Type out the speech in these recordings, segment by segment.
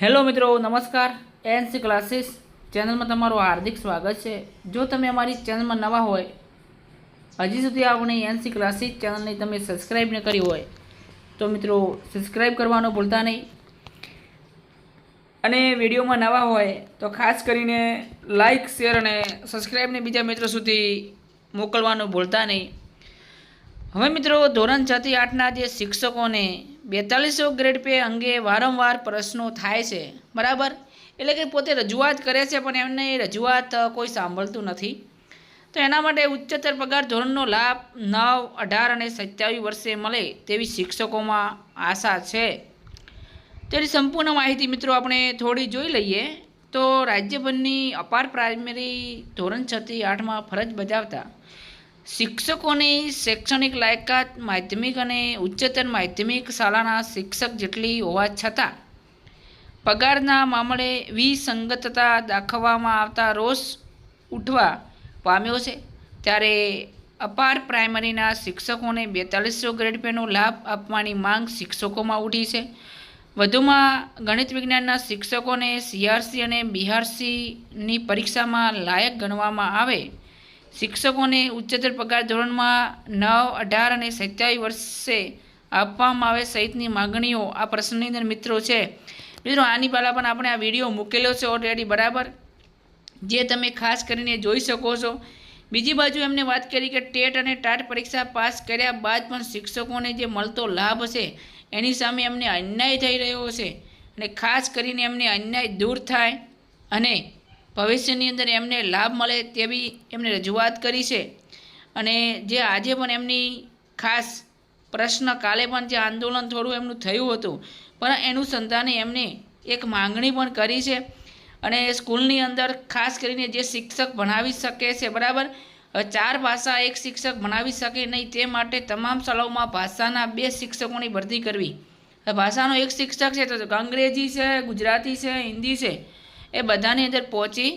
Hello મિત્રો, નમસ્કાર. NC classes ચેનલમાં તમારું હાર્દિક સ્વાગત છે. જો તમે અમારી ચેનલમાં નવા હોય, હજી સુધી આપણી એનસી ક્લાસીસ ચેનલને તમે સબસ્ક્રાઈબ ન કરી હોય, તો મિત્રો સબસ્ક્રાઈબ કરવાનું ભૂલતા નહીં. અને વિડીયોમાં નવા હોય, તો ખાસ કરીને લાઇક શેર અને સબસ્ક્રાઈબને બીજા મિત્રો સુધી મોકલવાનું ભૂલતા નહીં. હવે મિત્રો, ધોરણ છથી આઠના જે શિક્ષકોને બેતાલીસો ગ્રેડ પે અંગે વારંવાર પ્રશ્નો થાય છે. બરાબર? એટલે કે પોતે રજૂઆત કરે છે, પણ એમને રજૂઆત કોઈ સાંભળતું નથી. તો એના માટે ઉચ્ચતર પગાર ધોરણનો લાભ નવ, અઢાર અને સત્યાવીસ વર્ષે મળે તેવી શિક્ષકોમાં આશા છે. તેની સંપૂર્ણ માહિતી મિત્રો આપણે થોડી જોઈ લઈએ. તો રાજ્યભરની અપાર પ્રાઇમરી ધોરણ છથી આઠમાં ફરજ બજાવતા શિક્ષકોની શૈક્ષણિક લાયકાત, માધ્યમિક અને ઉચ્ચતર માધ્યમિક શાળાના શિક્ષક જેટલી હોવા છતાં, પગારના મામલે વિસંગતતા દાખવવામાં આવતા રોષ ઉઠવા પામ્યો છે. ત્યારે અપાર પ્રાઇમરીના શિક્ષકોને બેતાલીસો ગ્રેડ પેનો લાભ આપવાની માંગ શિક્ષકોમાં ઉઠી છે. વધુમાં ગણિત વિજ્ઞાનના શિક્ષકોને સીઆરસી અને બીઆરસીની પરીક્ષામાં લાયક ગણવામાં આવે શિક્ષકોને ઉચ્ચતર પગાર ધોરણમાં નવ, અઢાર અને સત્યાવીસ વર્ષે આપવામાં આવે સહિતની માગણીઓ આ પ્રશ્નની અંદર મિત્રો છે. મિત્રો, આની પહેલાં પણ આપણે આ વીડિયો મૂકેલો છે ઓલરેડી બરાબર? જે તમે ખાસ કરીને જોઈ શકો છો. બીજી બાજુ એમને વાત કરી કે ટેટ અને ટાટ પરીક્ષા પાસ કર્યા બાદ પણ શિક્ષકોને જે મળતો લાભ છે, એની સામે એમને અન્યાય થઈ રહ્યો છે. અને ખાસ કરીને એમને અન્યાય દૂર થાય અને ભવિષ્યની અંદર એમને લાભ મળે તેવી એમને રજૂઆત કરી છે. અને જે આજે પણ એમની ખાસ પ્રશ્ન કાલે પણ જે આંદોલન થોડું એમનું થયું હતું, પણ એનું સંતાને એમને એક માંગણી પણ કરી છે. અને સ્કૂલની અંદર ખાસ કરીને જે શિક્ષક ભણાવી શકે છે, બરાબર? ચાર ભાષા એક શિક્ષક ભણાવી શકે નહીં, તે માટે તમામ શાળાઓમાં ભાષાના બે શિક્ષકોની ભરતી કરવી. ભાષાનો એક શિક્ષક છે તો અંગ્રેજી છે, ગુજરાતી છે, હિન્દી છે. એ બધાની અંદર પહોંચી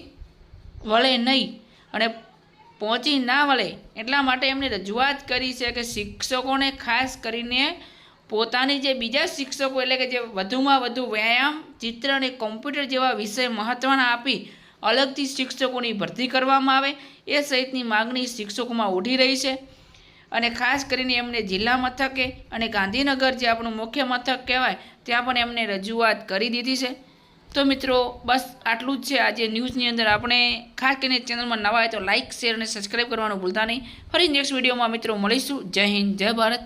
વળે નહીં. અને પહોંચી ના વળે એટલા માટે એમણે રજૂઆત કરી છે કે શિક્ષકોને ખાસ કરીને પોતાની જે બીજા શિક્ષકો એટલે કે જે વધુમાં વધુ વ્યાયામ, ચિત્ર અને કોમ્પ્યુટર જેવા વિષય મહત્ત્વના આપી અલગથી શિક્ષકોની ભરતી કરવામાં આવે એ સહિતની માગણી શિક્ષકોમાં ઉઠી રહી છે. અને ખાસ કરીને એમને જિલ્લા મથકે અને ગાંધીનગર જે આપણું મુખ્ય મથક કહેવાય, ત્યાં પણ એમને રજૂઆત કરી દીધી છે. તો મિત્રો, બસ આટલું જ છે. આજે ન્યૂઝની અંદર આપણે ખાસ કરીને ચેનલમાં નવા હોય તો લાઇક શેર અને સબસ્ક્રાઈબ કરવાનું ભૂલતા નહીં. ફરી નેક્સ્ટ વિડીયોમાં મિત્રો મળીશું. જય હિન્દ, જય ભારત.